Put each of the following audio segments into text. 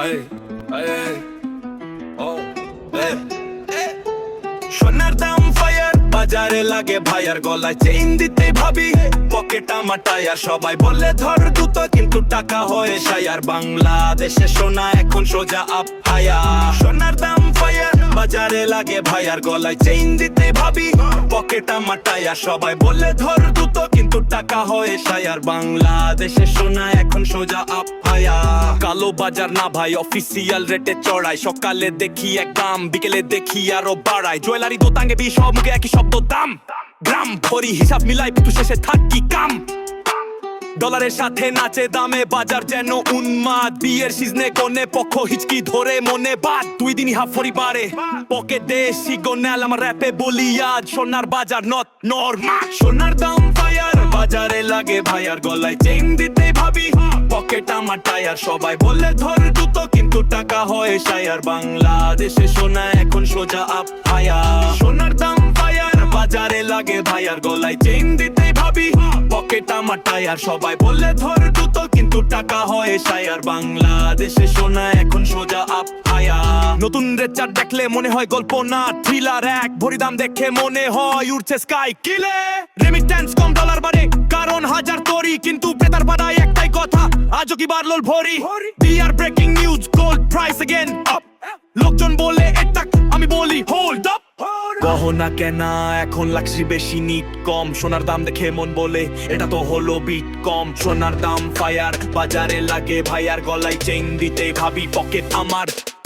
Ay, ay. Oh, eh, eh. সোনার দাম fire বাজারে লাগে ভাইয়ার গলায় চেইন দিতে ভাবি পকেট আমার টায়ার সবাই বলে ধর দুত কিন্তু টাকা হয়ে সায়ার বাংলাদেশে সোনা এখন সোজা আপ সোনার দাম ফায়ার বাজারে লাগে ভাইয়ার গলায় চেইন দিতে ভাবি পকেট আমার টায়ার সবাই বলে ধর দুত কিন্তু টাকা হয়ে সায়ার বাংলাদেশে সোনা এখন সোজা আপ হায়া কালো বাজার না ভাই অফিসিয়াল রেটে চড়াই। সকালে দেখি এক দাম, বিকেলে দেখি আরও বাড়ায় জুয়েলারি দোতাঙ্গে বি, সব মুখে একই শব্দ, দাম, গ্রাম ভরি হিসাব মিলাই পিটু শেষে থাকি কাম। ডলারের সাথে নাচে দামে বাজার যেন উন্মাদ। বিয়ের সিজনে কোনে পক্ষ হিচকি ধরে মনে বাদ। দুই দিনই হাফ পরিবারে পকেটে সিগন্যাল, আমার র্যাপে বলি আজ। সোনার বাজার নট নরমা সোনার দাম বাজারে লাগে ভাইয়ার গলায় চেইন দিতে ভাবি। পকেট আমার টায়ার সবাই বলে ধর দুত কিন্তু টাকা হয় সায়ার। বাংলাদেশে সোনা এখন সোজা আপ হায়া সোনার দাম ফায়ার বাজারে লাগে ভাইয়ার গলায় চেইন দিতে ভাবি। পকেট আমার টায়ার সবাই বলে ধর দুত কিন্তু টাকা হয় সায়ার। বাংলাদেশে সোনা এখন সোজা আপ নতুন রেচার দেখলে মনে হয় গল্প না থ্রিলার এক ভরি দাম দেখে মনে হয় উঠছে স্কাই কিলে রেমিটেন্স কম ডলার বাড়ে কারণ হাজার তরি কিন্তু ক্রেতার পাড়ায় একটাই কথা আজও কি বাড়লো ভরি বিয়ার breaking news gold price again up লোকজন বলে এটা আমি বলি হোল্ড আপ গহনা কেনা এখন লাগছে বেশি নিট কম সোনার দাম দেখে মন বলে এটা তো হলো বিট কম সোনার দাম ফায়ার বাজারে লাগে ভাইয়ার গলায় চেইন দিতে ভাবি পকেট আমার টায়ার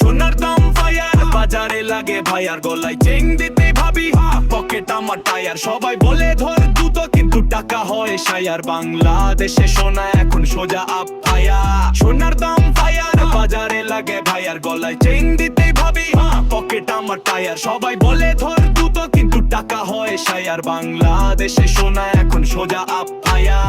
সোনার দাম ফায়ার। বাজারে লাগে ভাইয়ার গলায় চেইন দিতে ভাবি। পকেট আমার টায়ার, সবাই বলে ধর দ্রুত কিন্তু টাকা হয় সায়ার। বাংলাদেশে সোনা এখন সোজা আপ ভাইয়া সোনার দাম ফায়ার বাজারে লাগে ভাইয়ার গলায় চেইন দিতে ভাবি। পকেট আমার টায়ার, সবাই বলে ধর দ্রুত কিন্তু টাকা হয় সায়ার। বাংলাদেশে সোনা এখন সোজা আপ ভাইয়া